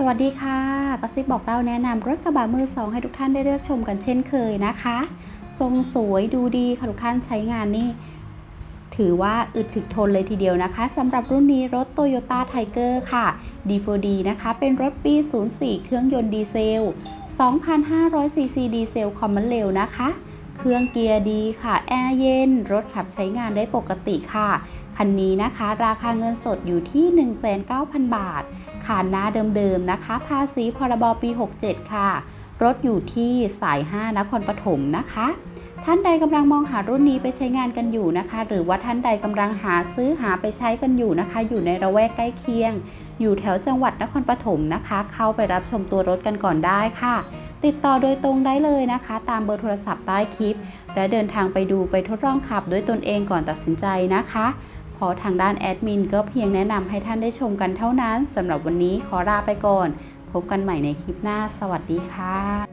สวัสดีค่ะกระซิบบอกเล่าแนะนำรถกระบะมือสองให้ทุกท่านได้เลือกชมกันเช่นเคยนะคะ ทรงสวยดูดีค่ะทุกท่านใช้งานนี่ ถือว่าอึดถึกทนเลยทีเดียวนะคะสำหรับรุ่นนี้รถ Toyota Tiger ค่ะ D4D นะคะ เป็นรถปี 04 เครื่องยนต์ดีเซล 2,500ซีซีดีเซลคอมมันเร็วนะคะ เครื่องเกียร์ดีค่ะ แอร์เย็น รถขับใช้งานได้ปกติค่ะ คันนี้นะคะ ราคาเงินสดอยู่ที่ 19,000 บาทขานหน้าเดิมๆนะคะ ภาษีพรบปี 67 ค่ะ รถอยู่ที่สาย 5นครปฐมนะคะ ท่านใดกำลังมองหารุ่นนี้ไปใช้งานกันอยู่นะคะ หรือว่าท่านใดกำลังหาซื้อหาไปใช้กันอยู่นะคะ อยู่ในระแวกใกล้เคียง อยู่แถวจังหวัดนครปฐมนะคะ เข้าไปรับชมตัวรถกันก่อนได้ค่ะติดต่อโดยตรงได้เลยนะคะ ตามเบอร์โทรศัพท์ใต้คลิป และเดินทางไปดูไปทดลองขับด้วยตนเองก่อนตัดสินใจนะคะ เพราะทางด้านแอดมินก็เพียงแนะนำให้ท่านได้ชมกันเท่านั้นสำหรับวันนี้ขอลาไปก่อน พบกันใหม่ในคลิปหน้า สวัสดีค่ะ